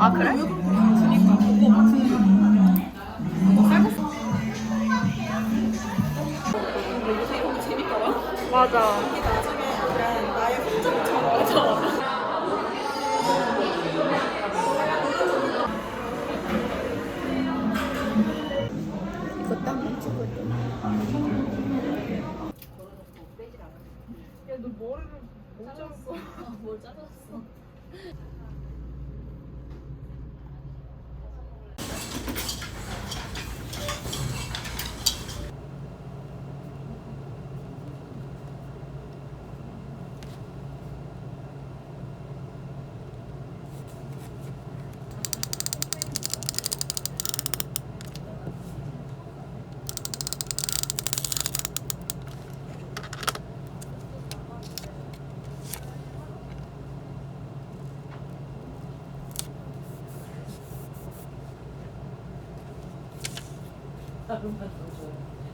아 그래? 그니까 그거 맞추는 거 맞아 그럼 여섯 시.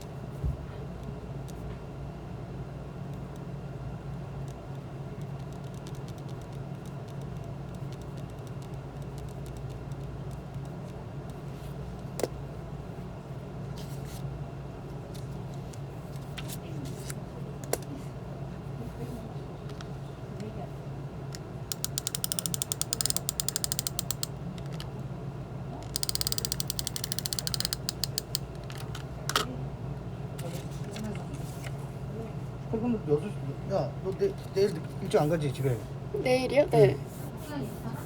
야, 너 내, 내일 일찍 안 가지 집에? 내일이요? 네.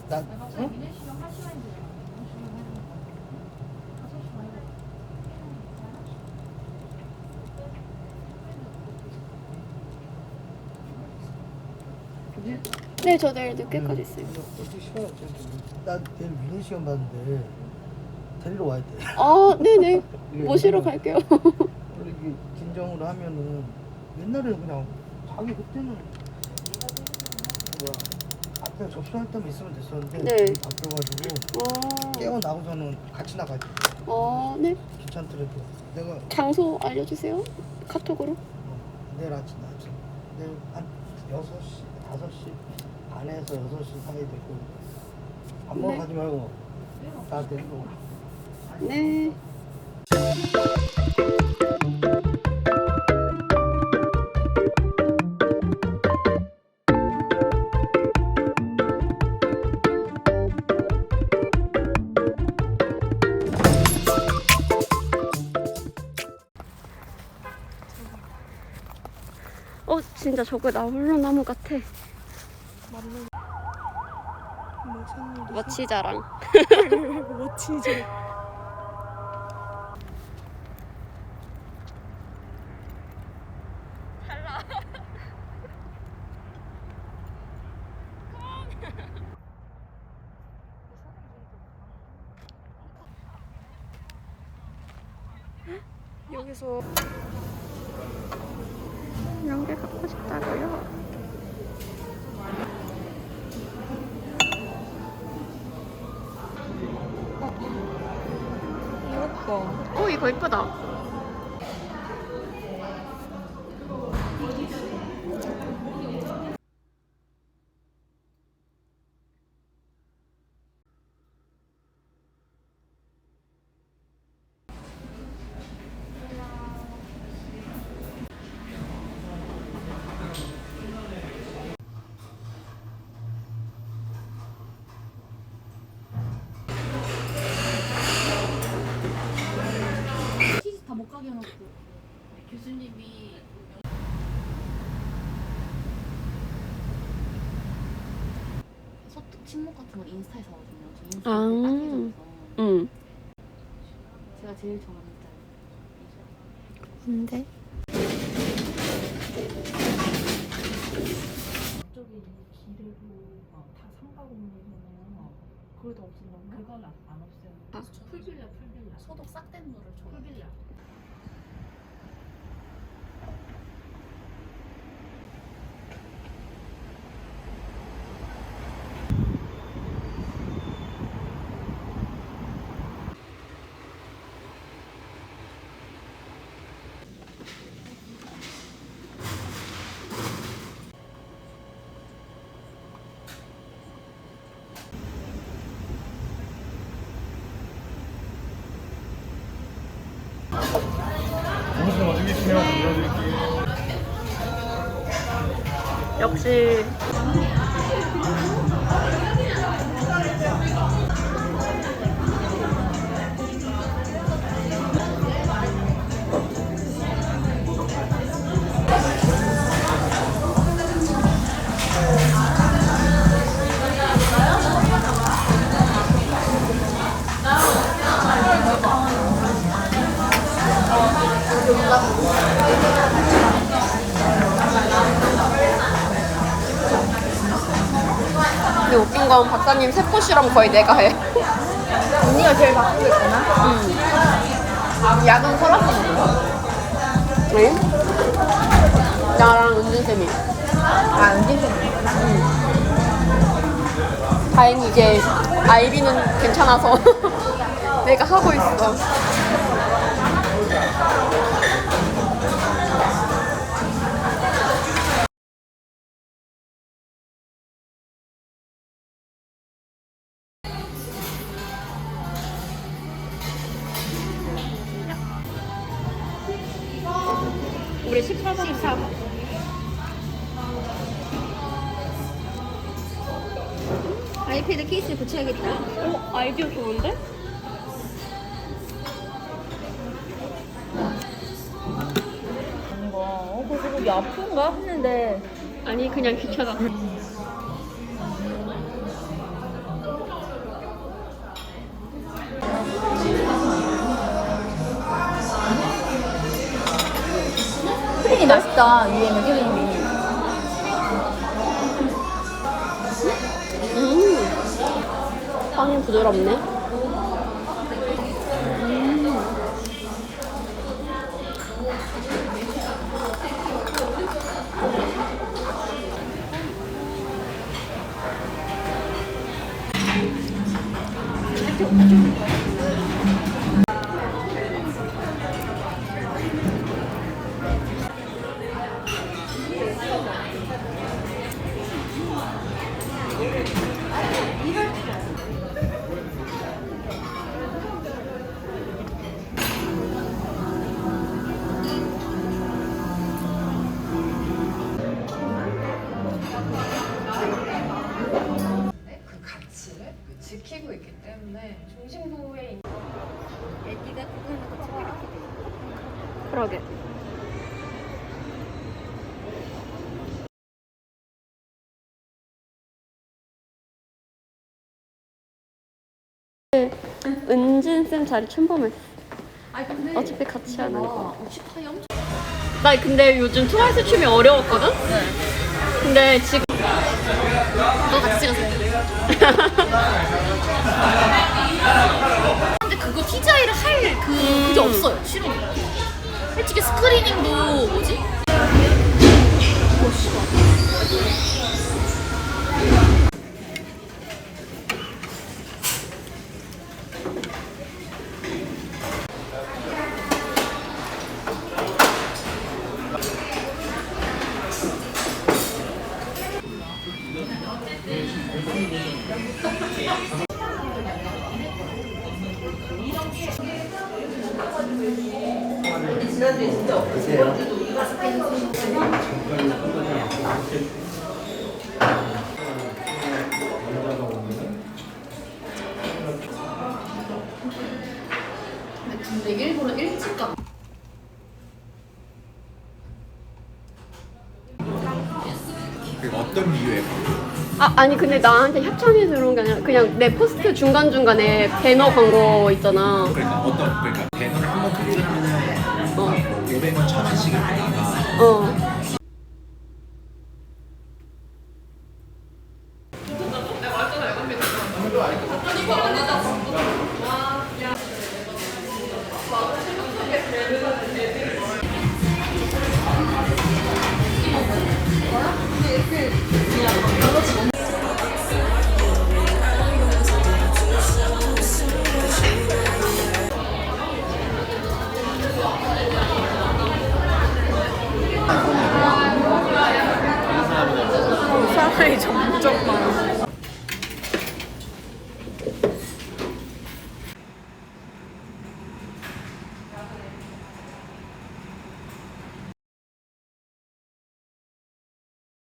나 응? 네, 저 내일 늦게까지 있어요. 어떻게 시간 없지? 나 내일 미니 시간 봤는데 데리러 와야 돼. 아, 네네. 모시러 갈게요. 원래 이게 진정으로 하면은 옛날에는 그냥 자기 그때는 뭐야 앞에 접수할 때만 있으면 됐었는데 네. 바뀌어가지고 아, 깨어 나고서는 같이 나가지. 아, 네. 귀찮더라도 내가 장소 알려주세요. 카톡으로. 어, 내일 아침 아침 내일 한 6시 5시 반에서 6시 사이 되고 밥 먹으러 네. 가지 말고 나 데리러 와. 네. 어, 진짜 저거 나홀로 나무 같아. 멋지 자랑. 멋지지. 여기서 이런 게 갖고 싶다고요? 이거 어, 이거 이쁘다. 교수님이 소통 침묵 같은 거 인스타에서 하거든요. 저 인스타 아. 응. 제가 제일 좋아하는 짤. 근데 있는 기르고 다 삼가공이잖아요. 그래도 없을런가? 그건 안, 안 없어요. 아. 풀빌라, 풀빌라. 소독 싹된 줘. 풀빌라. 是 근데 웃긴 건 박사님 세포 실험 거의 내가 해. 언니가 제일 있구나. 응. 설아서 먹어. 네? 나랑 은진쌤이. 아, 은진 쌤. 다행히 이제 아이비는 괜찮아서 내가 하고 있어. 우리 14번. 14번. 아이패드 케이스에 붙여야겠다. 어, 아이디어 좋은데? 이거, 어, 그래서 거기 아픈가 했는데. 아니 그냥 귀찮아. 맛있다, 위에 푸딩이. 음, 빵이 부드럽네. 지키고 있기 때문에 중심부에 있는 애기가 그거는 같이 이렇게 돼. 그러게. 은진 쌤 자리 침범했어. 아니 근데 어차피 같이 하는 거. 엄청 나 근데 요즘 트와이스 춤이 어려웠거든? 네. 근데 지금 너 같이 찍으세요 근데 그거 TGI를 할그 그게 없어요 실은 솔직히 스크리닝도 뭐지? 그 어떤 이유에 아 아니 근데 나한테 협찬이 들어온 게 아니라 그냥 내 포스트 중간 중간에 배너 광고 있잖아. 그러니까 어떤 그러니까 배너를 한번 클릭하면은 어 500원 천 원씩을 받으니까 어. 사이 점점